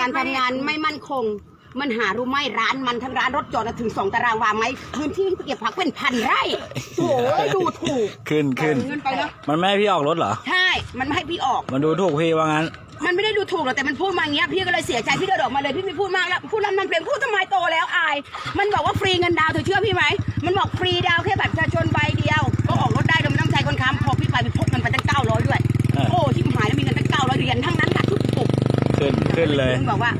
การทำงานไม่มั่นคง มันหารู้ไหมร้านมันทั้งร้านรถจอดน่ะถึงสองตารางวาไหมพื้นที่เก็บผักเป็นพันไร่โอ้ยดูถูกขึ้นขึ้น เงินไปนะมันไม่ให้พี่ออกรถเหรอ ใช่มันไม่ให้พี่ออก มันดูถูกพี่ว่างั้น มันไม่ได้ดูถูกหรอกแต่มันพูดมาอย่างเงี้ยพี่ก็เลยเสียใจพี่เดินออกมาเลยพี่ไม่พูดมากแล้วพูดแล้วมันเป็นพูดทำไมโตแล้วอาย มันบอกว่าฟรีเงินดาวน์เธอเชื่อพี่ไหมมันบอกฟรีดาวน์แค่ ขึ้นขึ้นเลยมันบอกว่า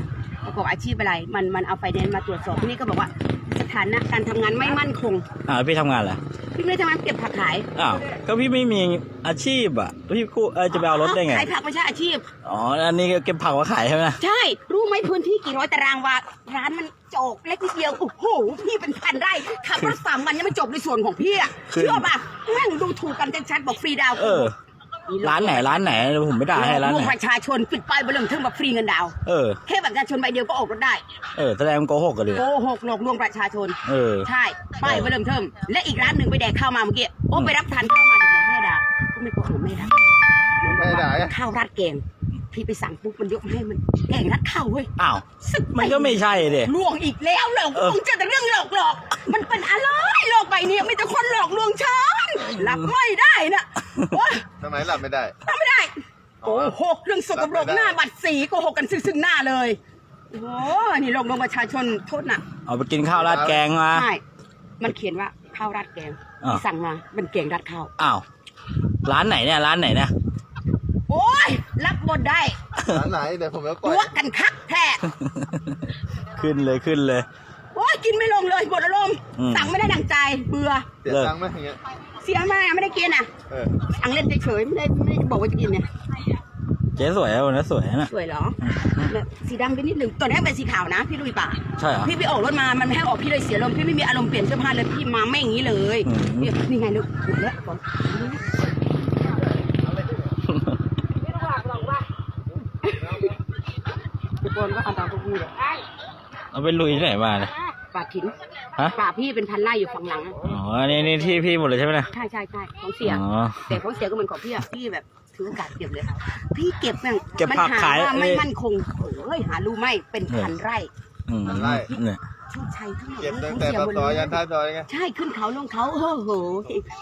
ประกอบอาชีพอะไร มันมันเอาไฟแนนซ์มาตรวจสอบที่นี่ก็บอกว่าสถานะการทำงานไม่มั่นคง อ่าพี่ทำงานเหรอพี่ไม่ได้ทำงานเก็บผักขายอ้าวก็พี่ไม่มีอาชีพอะพี่กู้เออจะไปเอารถได้ไงขายผักไม่ใช่อาชีพอ๋ออันนี้เก็บผักมาขายใช่ไหมใช่ รู้ไหมพื้นที่กี่ร้อยตารางวาร้านมันโจกเล็กนิดเดียวโอ้โหพี่เป็นพันไร่ขับรถสามวันยังไม่จบในส่วนของพี่อะคือเชื่อป่ะแม่งดูถูกกันชัดๆบอกฟรีดาวน์เออ ร้านไหนร้านไหนเดี๋ยวผมไม่ด่าให้ร้านรวมไหน ประชาชนปิดป้ายบนเรื่องทึ่งแบบฟรีเงินดาวน์เออ แค่บัตรประชาชนใบเดียวก็ออกรถได้เออแสดงมันโกหกกันเลย โกหกหลอกลวงประชาชน เออ ใช่ป้ายบนเริ่มเทิมและอีกร้านหนึ่งไปแดกข้าวมาเมื่อกี้โอ้ไปรับทานข้าวมาเดี๋ยวผมแม่ด่าก็ไม่โกหกแม่ด่าไม่ด่าไง ข้าวราดแกงพี่ไปสั่งปุ๊บมันยกมาให้มันแกงรัดข้าวเว้ยอ้าว สึกมันก็ไม่ใช่เด็ลวงอีกแล้วเหรอเออคงเจอแต่เรื่องหลอกหลอก มันเป็นอะไรโลกใบนี้มีแต่คนหลอกลวงฉันรับไม่ได้นะโอ๊ยทำไมหลับไม่ได้ทำไม่ได้โกหกเรื่องสกปรกหน้าบัตรสีโกหกกันซึ่งๆหน้าเลยโอ้นี่หลอกลวงประชาชนโทษหนักเอาไปกินข้าวราดแกงมา ใช่มันเขียนว่าข้าวราดแกงอ่าที่สั่งมาเป็นแกงราดข้าวอ้าว ร้านไหนเนี่ย ร้านไหนเนี่ย โอ้ยรับหมดได้ร้านไหนเดี๋ยวผมจะปล่อตัยวกันคักแท้ขึ้นเลยขึ้นเลย โอ้ยกินไม่ลงเลยหมดอารมณ์อืม สั่งไม่ได้ดังใจเบื่อเสียตังค์ไหมอย่างเงี้ย เสียมากไม่ได้กินอะเออสั่งเล่นเฉยๆไม่ได้ไม่ได้บอกว่าจะกินเนี่ยเจ๊สวยอะวันนี้สวยนะสวยเหรอแบบสีดำไปนิดหนึ่งตัวนี้เป็นสีขาวนะพี่ลุยป่าใช่เหรอพี่ไปออกรถมามันไม่ให้ออกพี่เลยเสียลมณ์พี่ไม่มีอารมณ์เปลี่ยนเสื้อผ้าเลยพี่มาไม่อย่างนี้เลยอืมนี่นี่ไงลูกถูกแล้วก่อนทุกคนก็เอาตามพวกพี่เลยเอาไปลุยที่ไหนมาเนี่ยป่าถิน ฮะป่าพี่เป็นพันไร่อยู่ฝั่งหลังอะอ๋อนี่นี่ที่พี่หมดเลยใช่ไหมเนี่ยใช่ใช่ใช่ของเสียอ๋อ แต่ของเสียก็เหมือนของพี่อะพี่แบบถือโอกาสเก็บเลยพี่เก็บแม่งเก็บมันผักหาขาย ว่าไม่นี่มั่นคงเฮ้ยหารู้ไหมเป็นพันไร่อืมเนี่ยโชคชัยทั้งหมดเก็บนี่ตั้ขงองแต่เสียปากหมดซอยเลยันท้ายยซอยไง ใช่ขึ้นเขาลงเขาโอ้โห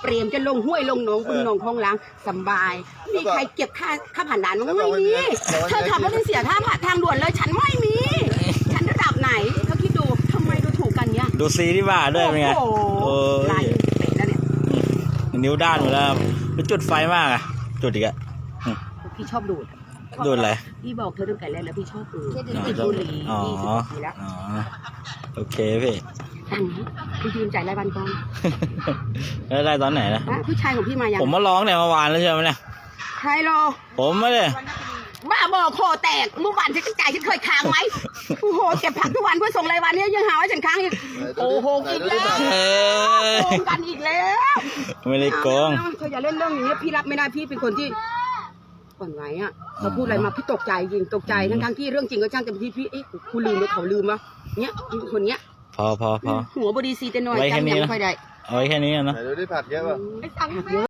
เปรียมจะลงห้วยลงหนองบึงหนองคลองหล้างสำบายมีใครเก็บค่าค่าผ่านด่านมั้งแล้วบไม่อกว่ามีบอกว่าเธอขับรถยังเสียค่าผ่านทางด่วนเลยฉันไม่มี ดูซีที่บ้านด้วยเป็นไง โอ้โหโอ้ลายยเป็ดแล้วเนี่ยนิ้วด้านหมดแล้วไปจุดไฟมากอะจุดอีกอะ พี่ชอบดูดดูดอะไร พี่บอกเธอตั้งแต่แรกแล้วพี่ชอบดูดอ๋อติดบุหรี่อ๋อยี่สิบกว่าปีแล้วอ๋อโอเคพี่ ตังค์พี่ยืมจ่ายรายวันก่อนแล้วได้ตอนไหนนะอะผู้ชายของพี่มายังผมมาร้องเนี่ยเมื่อวานแล้วใช่ไหมเนี่ย ใครรอผมไม่เลย บ้าบอคอแตกเมื่อวานฉันก็จ่ายฉันเคยค้างไหมโอ้โหเก็บผักทุกวันเพื่อส่งรายวันเนี่ยยังหาว่าฉันค้างอีกโอ้โหอีกแล้วเอ้ยโกงกันอีกแล้วไม่ได้โกงเธออย่าเล่นเรื่องอย่างนี้พี่รับไม่ได้พี่เป็นคนที่อ่อนไหวอะเขาพูดอะไรมาพี่ตกใจจริงตกใจทั้งทั้งๆที่เรื่องจริงก็ช่างแต่พี่พี่เอ๊ะกูลืมหรือเขาลืมวะเนี้ยคนเนี้ยพอพอพอหัวบดีซีแต่น้อยไว้แค่จำนี้ยังนะไม่ค่อยได้เอาไว้แค่นี้นะไหนดูที่ผัดเยอะป่ะผักเยอะ